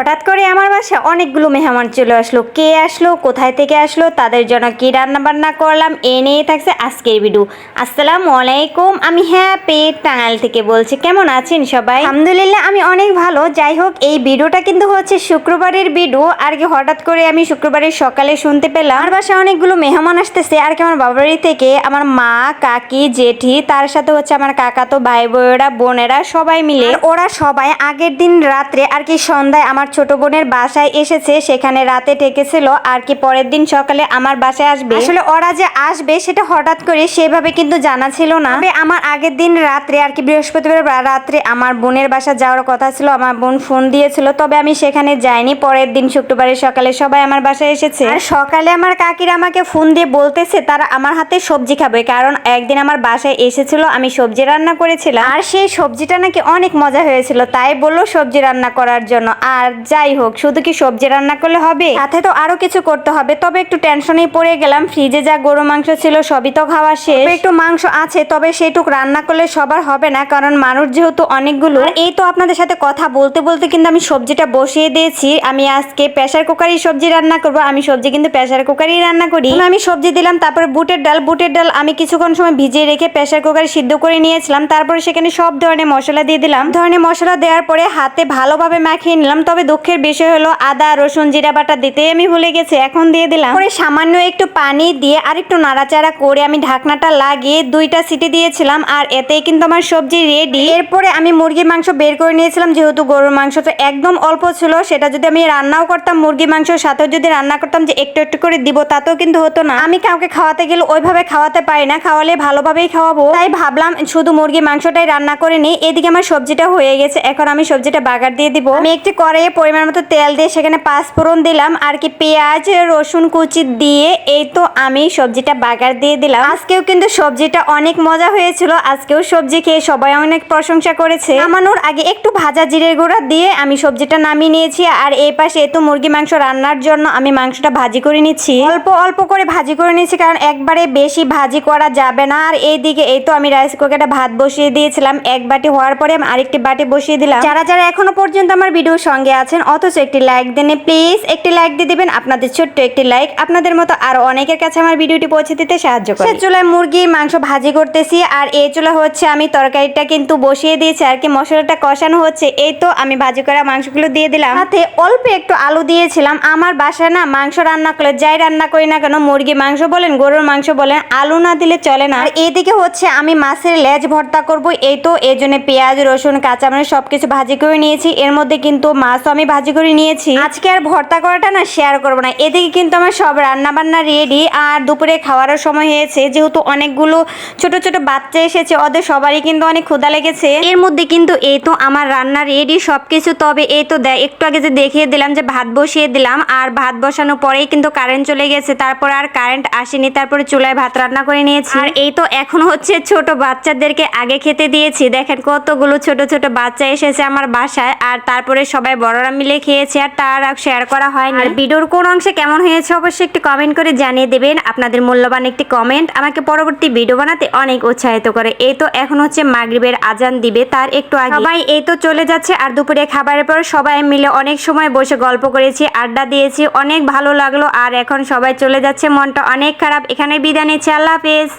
হঠাৎ করে আমার বাসায় অনেকগুলো মেহমান চলে আসলো। কে আসলো, কোথায় থেকে আসলো, তাদের জন্য কি রান্না বান্না করলাম, এ নিয়ে থাকছে আজকের ভিডিও। আসসালামু আলাইকুম, আমি হ্যাঁ পেট টাঙ্গাইল থেকে বলছি, কেমন আছেন সবাই? আলহামদুলিল্লাহ, আমি অনেক ভালো। যাই হোক, এই ভিডিওটা কিন্তু হচ্ছে শুক্রবারের ভিডিও। আর কি হঠাৎ করে আমি শুক্রবারের সকালে শুনতে পেলাম, আমার বাসায় অনেকগুলো মেহমান আসতেছে। আর কি আমার বাবার থেকে আমার মা, কাকি, জেঠি, তার সাথে হচ্ছে আমার কাকাতো ভাই বোনেরা বোনেরা সবাই মিলে। ওরা সবাই আগের দিন রাত্রে আর কি সন্ধ্যায় আমার ছোট বোনের বাসায় এসেছে সেখানে রাতে ঠেকেছিল আর কি পরের দিন সকালে আমার বাসায় আসবে। আসলে ওরা যে আসবে সেটা হঠাৎ করে সেভাবে কিন্তু জানা ছিল না। তবে আমার আগের দিন রাত্রে আর কি বৃহস্পতিবার রাত্রে আমার বোনের বাসা যাওয়ার কথা ছিল আমার বোন ফোন দিয়েছিল তবে আমি সেখানে যাইনি। পরের দিন শুক্রবারের সকালে সবাই আমার বাসায় এসেছে। আর সকালে আমার কাকিরা আমাকে ফোন দিয়ে বলতেছে তারা আমার হাতে সবজি খাবে কারণ একদিন আমার বাসায় এসেছিল আমি সবজি রান্না করেছিলাম। আর সেই সবজিটা নাকি অনেক মজা হয়েছিল তাই বলল সবজি রান্না করার জন্য। আর যাই হোক, শুধু কি সবজি রান্না করলে হবে? সাথে তো আরও কিছু করতে হবে, তবে একটু টেনশনেই পড়ে গেলাম। ফ্রিজে যা গরু মাংস ছিল সবই তো খাওয়া শেষ। একটু মাংস আছে, তবে সেটুক রান্না করলে সবার হবে না, কারণ মানুষ যেহেতু অনেকগুলো। এই তো আপনাদের সাথে কথা বলতে বলতে কিন্তু আমি সবজিটা বসিয়ে দিয়েছি। আমি আজকে প্রেসার কুকারই সবজি রান্না করব, আমি সবজি কিন্তু প্রেশার কুকারই রান্না করি। আমি সবজি দিলাম, তারপরে বুটের ডাল। বুটের ডাল আমি কিছুক্ষণ সময় ভিজিয়ে রেখে প্রেসার কুকারে সিদ্ধ করে নিয়েছিলাম, তারপরে সেখানে সব ধরনের মশলা দিয়ে দিলাম। ধরনের মশলা দেওয়ার পরে হাতে ভালোভাবে মাখিয়ে নিলাম, তবে দুঃখের বিষয় হলো আদা, রসুন, জিরা বাটা দিতে আমি ভুলে গেছি, এখন দিয়ে দিলাম। পরে সামান্য একটু পানি দিয়ে আর একটু নাড়াচাড়া করে আমি ঢাকনাটা লাগিয়ে দুইটা সিটি দিয়েছিলাম, আর এতেই কিন্তু আমার সবজি রেডি এরপরে আমি মুরগির মাংস বের করে নিয়েছিলাম, যেহেতু গরুর মাংস তো একদম অল্প ছিল, সেটা যদি আমি রান্নাও করতাম, মুরগির মাংসের সাথেও যদি রান্না করতাম যে একটু একটু করে দিব, তাতেও কিন্তু হতো না। আমি কাউকে খাওয়াতে গেলে ওইভাবে খাওয়াতে পারি না, খাওয়ালে ভালোভাবেই খাওয়াবো। তাই ভাবলাম শুধু মুরগি মাংসটাই রান্না করে নিই, এদিকে আমার সবজিটা হয়ে গেছে, এখন আমি সবজিটা বাগার দিয়ে দিব। আমি একটি কড়াইয়ে পরিমাণ মতো তেল দিয়ে সেখানে পাঁচ ফোড়ন দিলাম, আর কি পেঁয়াজ, রসুন কুচি দিয়ে এই তো আমি সবজিটা বাগার দিয়ে দিলাম। আজকেও কিন্তু সবজিটা অনেক মজা হয়েছিল, আজকেও সবজি খেয়ে সবাই অনেক প্রশংসা করেছে। নামানোর আগে একটু ভাজা জিরে গুঁড়া দিয়ে আমি সবজিটা নামিয়ে নিয়েছি, আর এই পাশে এই তো মুরগি মাংস রান্নার জন্য আমি মাংসটা ভাজি করে নিচ্ছি। অল্প অল্প করে ভাজি করে নিচ্ছি কারণ একবারে বেশি ভাজি করা যাবে না, আর এইদিকে এই তো আমি রাইস কুকারে ভাত বসিয়ে দিয়েছিলাম, এক বাটি হওয়ার পরে আমি আরেকটি বাটি বসিয়ে দিলাম। যারা যারা এখনও পর্যন্ত আমার ভিডিওর সঙ্গে আছেন অথচ একটি লাইক দেন প্লিজ একটি লাইক দিয়ে দিবেন। আপনাদের ছোট্ট একটি লাইক আপনাদের মতো আরও অনেকের কাছে আমার ভিডিওটি পৌঁছে দিতে সাহায্য করে। চুলায় মুরগি মাংস ভাজি করতেছি আর এই চুলা হচ্ছে আমি তরকারিটা কিন্তু বসিয়ে দিয়েছি আর কি মশলাটা কষানো হচ্ছে এই তো আমি ভাজি করা মাংসগুলো দিয়ে দিলাম। সাথে অল্প একটু আলু দিয়েছিলাম আমার বাসায় না মাংস রান্না করলে যাই রান্না করি না কেন মুরগি মাংস বলেন গরুর মাংস বলেন আলু না দিলে চলে না। আর এইদিকে হচ্ছে আমি মাছের লেজ ভর্তা করব এই তো এই জন্য পেঁয়াজ রসুন কাঁচামরিচ সবকিছু ভাজি করে নিয়েছি এর মধ্যে কিন্তু মাছও আমি ভাজি করে নিয়েছি। আজকে আর ভর্তা করাটা না শেয়ার করব না। এদিকে কিন্তু আমার সব রান্না বান্না রেডি আর দুপুরে খাওয়ারও সময় হয়েছে। যেহেতু অনেকগুলো ছোট ছোট বাচ্চা এসেছে, ওদের সবারই কিন্তু অনেক ক্ষুধা লেগেছে। এর মধ্যে কিন্তু এই তো আমার রান্না রেডি সব কিছু তবে এই তো দেয় একটু আগে যে দেখিয়ে দিলাম যে ভাত বসিয়ে দিলাম আর ভাত বসানোর পরেই কিন্তু কারেন্ট চলে গেছে। তারপর আর কারেন্ট আসেনি, তারপরে চুলায় ভাত রান্না করে নিয়েছি। আর এই তো এখন হচ্ছে ছোট বাচ্চাদেরকে আগে খেতে দিয়েছি। দেখেন কতগুলো ছোট ছোট বাচ্চা এসেছে আমার বাসায়। আর তারপরে সবাই বড়রা মিলে খেয়েছে আর তার শেয়ার করা হয়নি। আর ভিডিওর কোন অংশে কেমন হয়েছে অবশ্যই একটি কমেন্ট করে জানিয়ে দেবেন। আপনাদের মূল্যবান একটি কমেন্ট আমাকে পরবর্তী ভিডিও বানাতে অনেক উৎসাহিত করে। এই তো এখন হচ্ছে মাগরিবের আজান দিবে, তার একটু আগে। সবাই এই তো চলে যাচ্ছে আর দুপুরে খাবারের পর সবাই মিলে অনেক সময় বসে গল্প করেছি, আড্ডা দিয়েছি, অনেক ভালো লাগল আর এখন সবাই চলে যাচ্ছে, মনটা অনেক খারাপ। এখানে বিদায় নিচ্ছে, আল্লাহ হাফেজ।